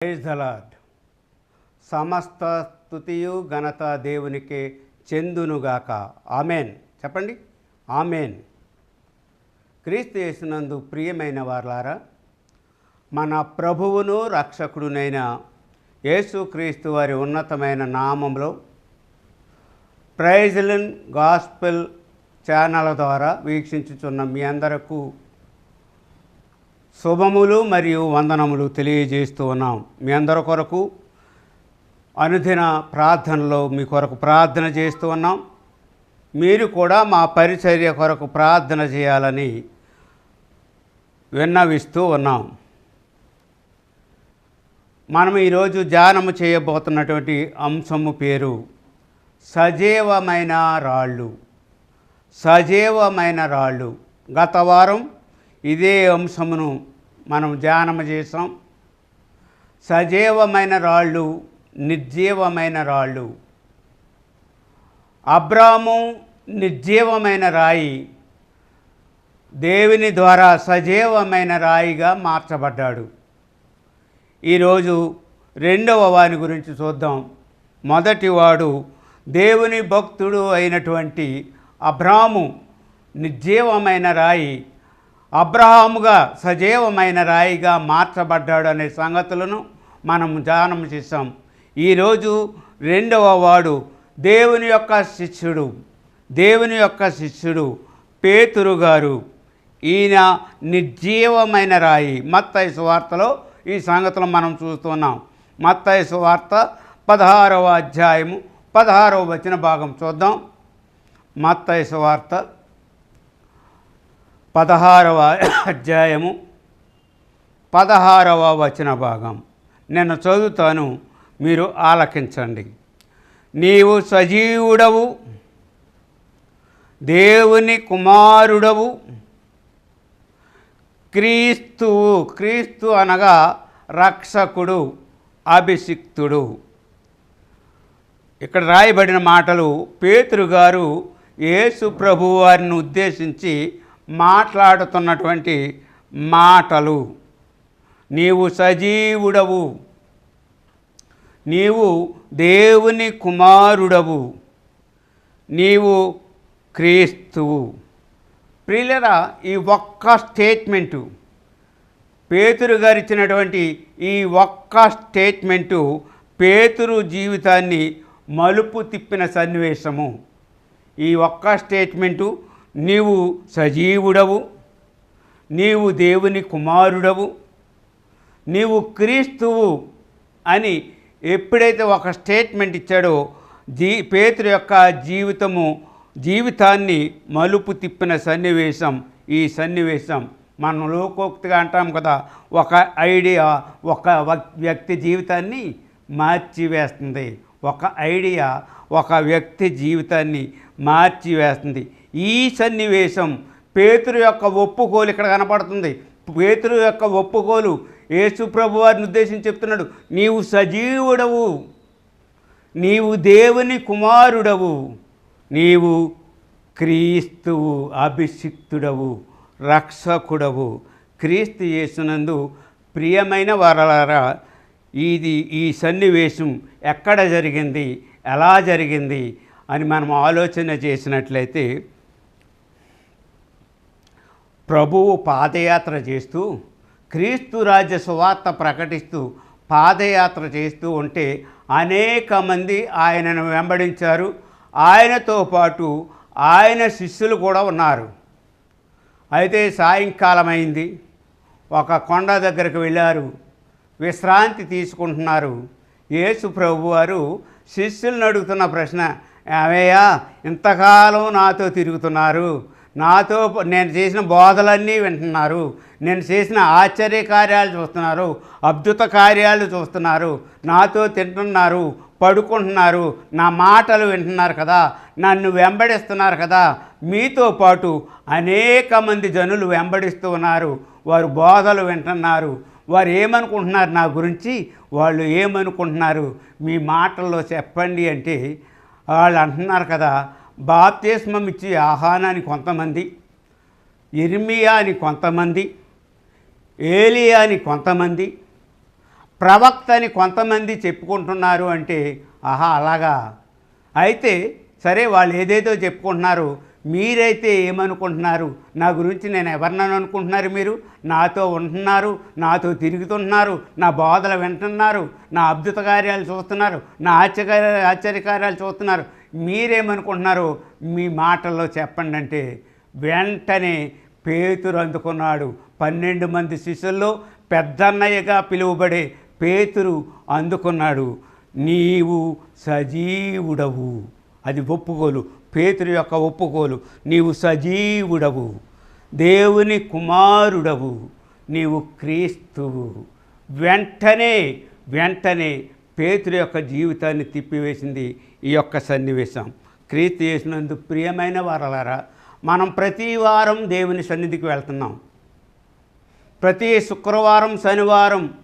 Praise సమస్త స్థుతియు ఘనత దేవునికే చెందునుగాక. ఆమెన్. చెప్పండి. ఆమెన్. క్రీస్తు చేసినందు ప్రియమైన వార్లారా మన ప్రభువును రక్షకుడునైన యేసుక్రీస్తు వారి ఉన్నతమైన నామంలో ప్రైజ్లన్ గాస్పెల్ ఛానల్ ద్వారా వీక్షించుచున్న మీ అందరకు శుభములు మరియు వందనములు తెలియజేస్తూ ఉన్నాం మీ అందరి కొరకు. అనుదిన ప్రార్థనలో మీ కొరకు ప్రార్థన చేస్తూ ఉన్నాం. మీరు కూడా మా పరిచర్య కొరకు ప్రార్థన చేయాలని విన్నవిస్తూ ఉన్నాం. మనం ఈరోజు ధ్యానము చేయబోతున్నటువంటి అంశము పేరు సజీవమైన రాళ్ళు. సజీవమైన రాళ్ళు. గత వారం ఇదే అంశమును మనం ధ్యానం చేసాం సజీవమైన రాళ్ళు నిర్జీవమైన రాళ్ళు. అబ్రాము నిర్జీవమైన రాయి దేవుని ద్వారా సజీవమైన రాయిగా మార్చబడ్డాడు. ఈరోజు రెండవ వాని గురించి చూద్దాం. మొదటివాడు దేవుని భక్తుడు అయినటువంటి అబ్రాము నిర్జీవమైన రాయి అబ్రహాముగా సజీవమైన రాయిగా మార్చబడ్డాడు అనే సంగతులను మనం ధ్యానం చేసాం ఈరోజు రెండవ వాడు దేవుని యొక్క శిష్యుడు దేవుని యొక్క శిష్యుడు పేతురు గారు. ఈయన నిర్జీవమైన రాయి. మత్తయి సువార్తలో ఈ సంగతులు మనం చూస్తున్నాం. మత్తయి సువార్త పదహారవ అధ్యాయము పదహారవ వచన భాగం చూద్దాం. మత్తయి సువార్త పదహారవ అధ్యాయము పదహారవ వచన భాగం. నేను చదువుతాను మీరు ఆలకించండి. నీవు సజీవుడవు దేవుని కుమారుడవు క్రీస్తువు క్రీస్తు అనగా రక్షకుడు అభిషిక్తుడు. ఇక్కడ రాయబడిన మాటలు పేతురు గారు యేసు ప్రభువారిని ఉద్దేశించి మాట్లాడుతున్నటువంటి మాటలు. నీవు సజీవుడవు. నీవు దేవుని కుమారుడవు. నీవు క్రీస్తువు. ప్రియులరా ఈ ఒక్క స్టేట్మెంటు పేతురు గారు ఇచ్చినటువంటి ఈ ఒక్క స్టేట్మెంటు పేతురు జీవితాన్ని మలుపు తిప్పిన సన్నివేశము. ఈ ఒక్క స్టేట్మెంటు నీవు సజీవుడవు నీవు దేవుని కుమారుడవు నీవు క్రీస్తువు అని ఎప్పుడైతే ఒక స్టేట్మెంట్ ఇచ్చాడో జీ పేతురు యొక్క జీవితము జీవితాన్ని మలుపు తిప్పిన సన్నివేశం ఈ సన్నివేశం మనం లోకోక్తిగా అంటాం కదా ఒక ఐడియా ఒక వ్యక్తి జీవితాన్ని మార్చివేస్తుంది. ఒక ఐడియా ఒక వ్యక్తి జీవితాన్ని మార్చివేస్తుంది. ఈ సన్నివేశం పేతురు యొక్క ఒప్పుకోలు ఇక్కడ కనపడుతుంది. పేతురు యొక్క ఒప్పుకోలు యేసు ప్రభు వారిని ఉద్దేశించి చెప్తున్నాడు. నీవు సజీవుడవు. నీవు దేవుని కుమారుడవు. నీవు క్రీస్తువు అభిషిక్తుడవు. రక్షకుడవు. క్రీస్తు చేసినందు ప్రియమైన వారలారా ఇది ఈ సన్నివేశం ఎక్కడ జరిగింది? ఎలా జరిగింది? అని మనం ఆలోచన చేసినట్లయితే ప్రభువు పాదయాత్ర చేస్తూ క్రీస్తు రాజ్య సువార్త ప్రకటిస్తూ పాదయాత్ర చేస్తూ ఉంటే అనేక మంది ఆయనను వెంబడించారు. ఆయనతో పాటు ఆయన శిష్యులు కూడా ఉన్నారు. అయితే సాయంకాలం అయింది ఒక కొండ దగ్గరకు వెళ్ళారు. విశ్రాంతి తీసుకుంటున్నారు. యేసు ప్రభు వారు శిష్యులను అడుగుతున్న ప్రశ్న ఏమయ్యా ఇంతకాలం నాతో తిరుగుతున్నారు? నాతో నేను చేసిన బోధలన్నీ వింటున్నారు. నేను చేసిన ఆశ్చర్య కార్యాలు చూస్తున్నారు. అద్భుత కార్యాలు చూస్తున్నారు. నాతో తింటున్నారు. పడుకుంటున్నారు. నా మాటలు వింటున్నారు కదా. నన్ను వెంబడిస్తున్నారు కదా. మీతో పాటు అనేక మంది జనులు వెంబడిస్తూ ఉన్నారు. వారు బోధలు వింటున్నారు. వారు ఏమనుకుంటున్నారు నా గురించి? వాళ్ళు ఏమనుకుంటున్నారు? మీ మాటల్లో చెప్పండి అంటే వాళ్ళు అంటున్నారు కదా బాప్తిస్మం ఇచ్చి ఆహానాన్ని కొంతమంది ఇర్మియా అని కొంతమంది ఏలియా అని కొంతమంది ప్రవక్త అని కొంతమంది చెప్పుకుంటున్నారు అంటే ఆహా అలాగా? అయితే సరే వాళ్ళు ఏదేదో చెప్పుకుంటున్నారు మీరైతే ఏమనుకుంటున్నారు? నా గురించి నేను ఎవరినని అనుకుంటున్నారు మీరు? నాతో ఉంటున్నారు నాతో తిరుగుతున్నారు నా బోధలు వింటున్నారు నా అద్భుత కార్యాలు చూస్తున్నారు నా ఆశ్చర్య ఆశ్చర్యకార్యాలు చూస్తున్నారు మీరేమనుకుంటున్నారు? మీ మాటల్లో చెప్పండి అంటే వెంటనే పేతురు అందుకున్నాడు. పన్నెండు మంది శిష్యుల్లో పెద్దన్నయ్యగా పిలువబడే పేతురు అందుకున్నాడు. నీవు సజీవుడవు. అది ఒప్పుకోలు. పేతురు యొక్క ఒప్పుకోలు. నీవు సజీవుడవు. దేవుని కుమారుడవు. నీవు క్రీస్తువు. వెంటనే వెంటనే పేతురు యొక్క జీవితాన్ని తిప్పివేసింది ఈ యొక్క సన్నివేశం. క్రీస్తు చేసినందు ప్రియమైన వారలారా మనం ప్రతి వారం దేవుని సన్నిధికి వెళ్తున్నాం. ప్రతి శుక్రవారం శనివారం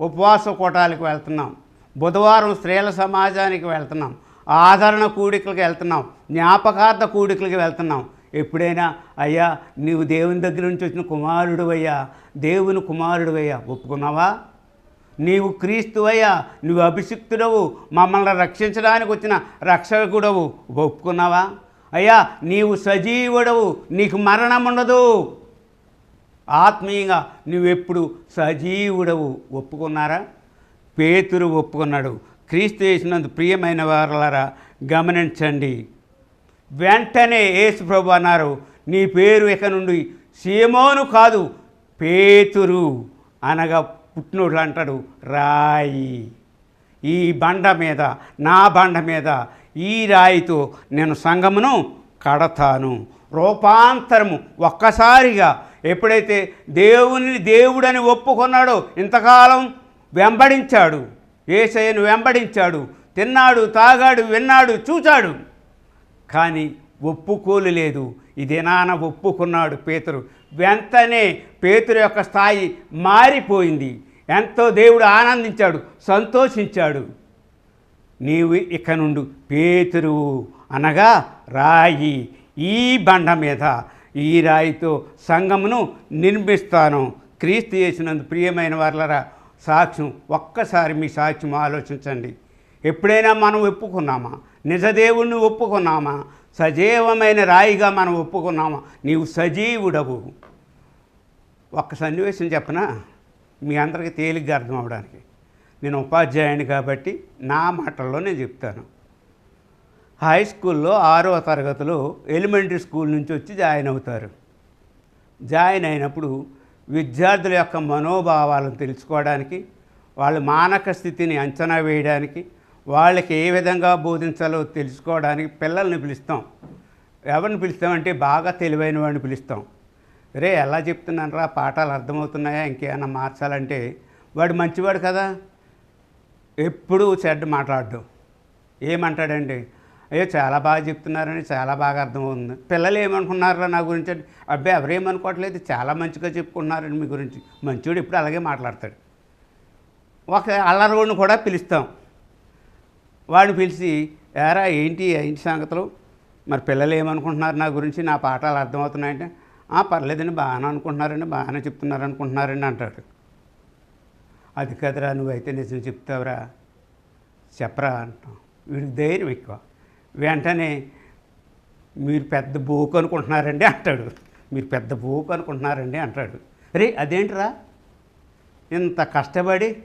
ఉపవాస కూటాలకు వెళ్తున్నాం. బుధవారం స్త్రీల సమాజానికి వెళ్తున్నాం. ఆదరణ కూడికలకు వెళ్తున్నాం. జ్ఞాపకార్థ కూడికలకు వెళ్తున్నాం. ఎప్పుడైనా అయ్యా నీవు దేవుని దగ్గర నుంచి వచ్చిన కుమారుడు అయ్యా దేవుని కుమారుడు అయ్యా ఒప్పుకున్నావా? నీవు క్రీస్తువయ్యా నువ్వు అభిషిక్తుడవు మమ్మల్ని రక్షించడానికి వచ్చిన రక్షకుడవు. ఒప్పుకున్నావా? అయ్యా నీవు సజీవుడవు నీకు మరణం ఉండదు. ఆత్మీయంగా నువ్వెప్పుడు సజీవుడవు ఒప్పుకున్నారా? పేతురు ఒప్పుకున్నాడు. క్రీస్తు చేసినందు ప్రియమైన వారలారా గమనించండి. వెంటనే యేసు ప్రభు అన్నారు నీ పేరు ఇక నుండి సీమోను కాదు పేతురు. అనగా పుట్టినోళ్ళు అంటాడు రాయి. ఈ బండ మీద నా బండ మీద ఈ రాయితో నేను సంగమును కడతాను. రూపాంతరము ఒక్కసారిగా ఎప్పుడైతే దేవుని దేవుడని ఒప్పుకున్నాడో ఇంతకాలం వెంబడించాడు. ఏసయ్యను వెంబడించాడు. తిన్నాడు తాగాడు విన్నాడు చూచాడు. కానీ ఒప్పుకోలేదు ఇది నాన్న ఒప్పుకున్నాడు పేతురు. వెంటనే పేతురు యొక్క స్థాయి మారిపోయింది. ఎంతో దేవుడు ఆనందించాడు సంతోషించాడు. నీవు ఇక నుండి పేతురు అనగా రాయి. ఈ బండ మీద ఈ రాయితో సంఘమును నిర్మిస్తాను. క్రీస్తు చేసినందు ప్రియమైన వర్లరా సాక్ష్యం ఒక్కసారి మీ సాక్ష్యం ఆలోచించండి. ఎప్పుడైనా మనం ఒప్పుకున్నామా? నిజదేవుణ్ణి ఒప్పుకున్నామా? సజీవమైన రాయిగా మనం ఒప్పుకున్నామా? నీవు సజీవుడవు. ఒక్క సన్నివేశం చెప్పనా? మీ అందరికీ తేలిగ్గా అర్థం అవడానికి నేను ఉపాధ్యాయుని కాబట్టి నా మాటల్లో నేను చెప్తాను. హై స్కూల్లో ఆరవ తరగతిలో ఎలిమెంటరీ స్కూల్ నుంచి వచ్చి జాయిన్ అవుతారు. జాయిన్ అయినప్పుడు విద్యార్థుల యొక్క మనోభావాలను తెలుసుకోవడానికి వాళ్ళ మానక స్థితిని అంచనా వేయడానికి వాళ్ళకి ఏ విధంగా బోధించాలో తెలుసుకోవడానికి పిల్లల్ని పిలుస్తాం. ఎవరిని పిలుస్తామంటే బాగా తెలివైన వాడిని పిలుస్తాం. రే ఎలా చెప్తున్నానరా? పాఠాలు అర్థమవుతున్నాయా? ఇంకేమైనా మార్చాలంటే? వాడు మంచివాడు కదా. ఎప్పుడూ చెడ్డ మాట్లాడడం. ఏమంటాడండి? అయ్యో చాలా బాగా చెప్తున్నారని చాలా బాగా అర్థమవుతుంది. పిల్లలు ఏమనుకున్నారా నా గురించి అంటే? అబ్బాయి ఎవరేమనుకోవట్లేదు. చాలా మంచిగా చెప్పుకుంటున్నారని మీ గురించి. మంచివాడు ఇప్పుడు అలాగే మాట్లాడతాడు. ఒక అల్లరోడిని కూడా పిలుస్తాం. వాడిని పిలిచి ఏరా ఏంటి? ఏంటి సంగతులు? మరి పిల్లలు ఏమనుకుంటున్నారు నా గురించి? నా పాఠాలు అర్థమవుతున్నాయంటే? పర్లేదండి బాగానే అనుకుంటున్నారండి బాగానే చెప్తున్నారు అనుకుంటున్నారండి అంటాడు. అది కదరా నువ్వైతే నిజం చెప్తావురా? చెప్పరా అంటాం. వీడికి ధైర్యం ఎక్కువ. వెంటనే మీరు పెద్ద బోకు అనుకుంటున్నారండి అంటాడు. మీరు పెద్ద బోకు అనుకుంటున్నారండి అంటాడు. రే అదేంటిరా? ఇంత కష్టపడి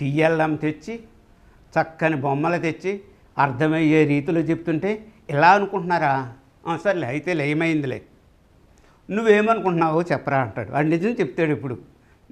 టీఎల్ఎం తెచ్చి చక్కని బొమ్మలు తెచ్చి అర్థమయ్యే రీతిలో చెప్తుంటే ఇలా అనుకుంటున్నారా? సర్లే అయితే ఏమైందిలే నువ్వేమనుకుంటున్నావో చెప్పరా అంటాడు. వాడు నిజం చెప్తాడు ఇప్పుడు.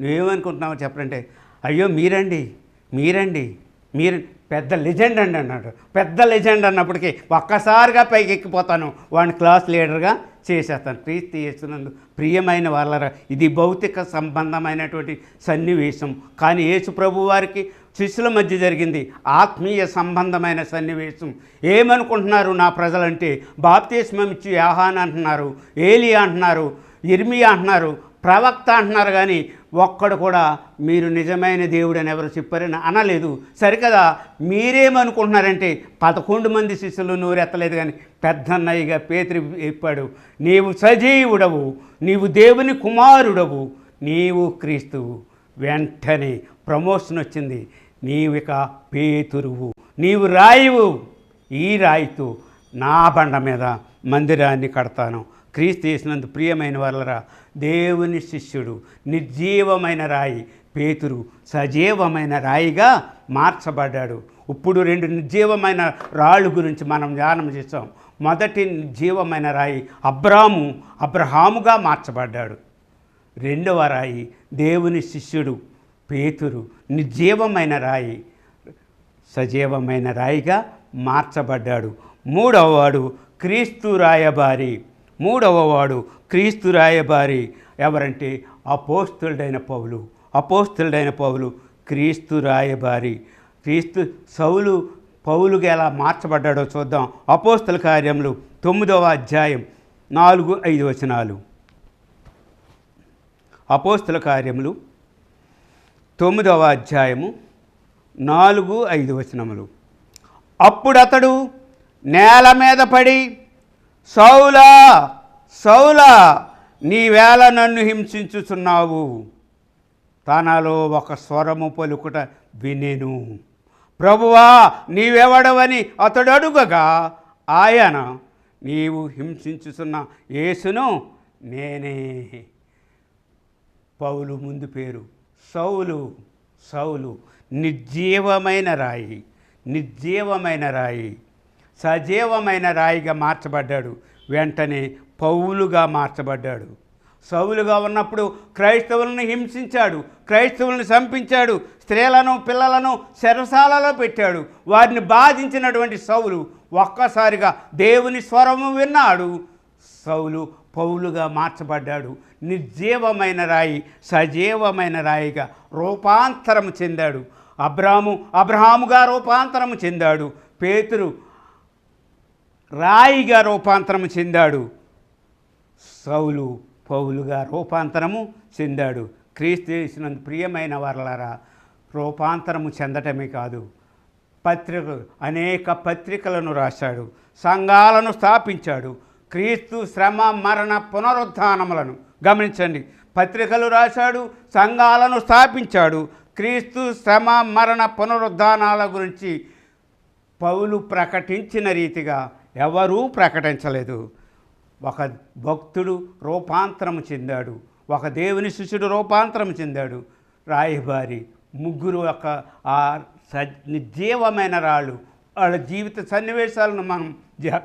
నువ్వేమనుకుంటున్నావో చెప్పరంటే అయ్యో మీరండి మీరండి మీరు పెద్ద లెజెండ్ అండి అన్నాడు. పెద్ద లెజెండ్ అన్నప్పటికీ ఒక్కసారిగా పైకి ఎక్కిపోతాను. వాడిని క్లాస్ లీడర్గా చేసేస్తాను. క్రీస్తు యేసునందు ప్రియమైన వాళ్ళరా ఇది భౌతిక సంబంధమైనటువంటి సన్నివేశం. కానీ యేసు ప్రభు వారికి శిష్యుల మధ్య జరిగింది. ఆత్మీయ సంబంధమైన సన్నివేశం. ఏమనుకుంటున్నారు నా ప్రజలంటే బాప్తిస్మం ఇచ్చి యాహాన్ అంటున్నారు ఏలియా అంటున్నారు ఇర్మియా అంటున్నారు ప్రవక్త అంటున్నారు కానీ ఒక్కడు కూడా మీరు నిజమైన దేవుడు అని ఎవరు చెప్పారని అనలేదు. సరికదా మీరేమనుకుంటున్నారంటే పదకొండు మంది శిష్యులు నోరెత్తలేదు కానీ పెద్దన్నయ్యగా పేతురు చెప్పాడు నీవు సజీవుడవు నీవు దేవుని కుమారుడవు నీవు క్రీస్తువు వెంటనే ప్రమోషన్ వచ్చింది. నీవిక పేతురువు నీవు రాయివు. ఈ రాయితో నా బండ మీద మందిరాన్ని కడతాను. క్రీస్తు చేసినందు ప్రియమైన వాళ్ళరా దేవుని శిష్యుడు నిర్జీవమైన రాయి పేతురు సజీవమైన రాయిగా మార్చబడ్డాడు. ఇప్పుడు రెండు నిర్జీవమైన రాళ్ళు గురించి మనం ధ్యానం చేస్తాం మొదటి నిర్జీవమైన రాయి అబ్రాము అబ్రహాముగా మార్చబడ్డాడు. రెండవ రాయి దేవుని శిష్యుడు పేతురు నిర్జీవమైన రాయి సజీవమైన రాయిగా మార్చబడ్డాడు. మూడవ వాడు క్రీస్తు రాయబారి. మూడవ వాడు క్రీస్తు రాయబారి. ఎవరంటే అపోస్తుడైన పౌలు. అపోస్తుడైన పౌలు క్రీస్తు రాయబారి. క్రీస్తు సౌలు పౌలుగా ఎలా మార్చబడ్డాడో చూద్దాం. అపోస్తుల కార్యములు తొమ్మిదవ అధ్యాయం నాలుగు ఐదు వచనాలు. అపోస్తుల కార్యములు తొమ్మిదవ అధ్యాయము నాలుగు ఐదు వచనములు. అప్పుడు అతడు నేల మీద పడి సౌలా సౌలా నీవేళ నన్ను హింసించుచున్నావు. తనలో ఒక స్వరము పలుకుట వినేను. ప్రభువా నీవెవడవని అతడు అడుగగా ఆయన నీవు హింసించుచున్న యేసును నేనే. పౌలు ముందు పేరు. సౌలు సౌలు నిర్జీవమైన రాయి నిర్జీవమైన రాయి. సజీవమైన రాయిగా మార్చబడ్డాడు. వెంటనే పౌలుగా మార్చబడ్డాడు. సౌలుగా ఉన్నప్పుడు క్రైస్తవులను హింసించాడు క్రైస్తవులను చంపించాడు స్త్రీలను పిల్లలను శరసాలలో పెట్టాడు. వారిని బాధించినటువంటి సౌలు ఒక్కసారిగా దేవుని స్వరము విన్నాడు. సౌలు పౌలుగా మార్చబడ్డాడు. నిర్జీవమైన రాయి సజీవమైన రాయిగా రూపాంతరము చెందాడు. అబ్రాము అబ్రహాముగా రూపాంతరము చెందాడు. పేతురు రాయిగా రూపాంతరము చెందాడు. సౌలు పౌలుగా రూపాంతరము చెందాడు. క్రీస్తు చేసినందు ప్రియమైన వారలారా రూపాంతరము చెందటమే కాదు. పత్రిక అనేక పత్రికలను రాశాడు. సంఘాలను స్థాపించాడు. క్రీస్తు శ్రమ మరణ పునరుద్ధానములను. గమనించండి. పత్రికలు రాశాడు సంఘాలను స్థాపించాడు. క్రీస్తు శ్రమ మరణ పునరుద్ధానాల గురించి పౌలు ప్రకటించిన రీతిగా ఎవరూ ప్రకటించలేదు. ఒక భక్తుడు రూపాంతరం చెందాడు. ఒక దేవుని శిష్యుడు రూపాంతరం చెందాడు. రాయబారి ముగ్గురు ఒక ఆ స నిర్జీవమైన రాళ్ళు వాళ్ళ జీవిత సన్నివేశాలను మనం ధ్యా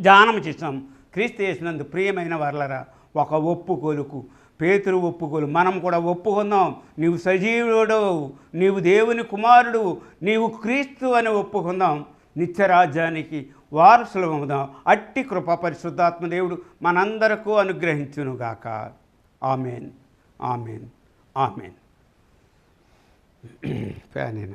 ధ్యానం చేసాం క్రీస్తు చేసినందు ప్రియమైన వర్లరా ఒక ఒప్పుకోలుకు పేతురు ఒప్పుకోలు మనం కూడా ఒప్పుకుందాం. నీవు సజీవుడు నీవు దేవుని కుమారుడు నీవు క్రీస్తు అని ఒప్పుకుందాం. నిత్యరాజ్యానికి వారసులు అవుదాం. అట్టి కృప పరిశుద్ధాత్మ దేవుడు మనందరకు అనుగ్రహించునుగాక. ఆమెన్. ఆమెన్. ఆమెన్. ఫ్యానేనా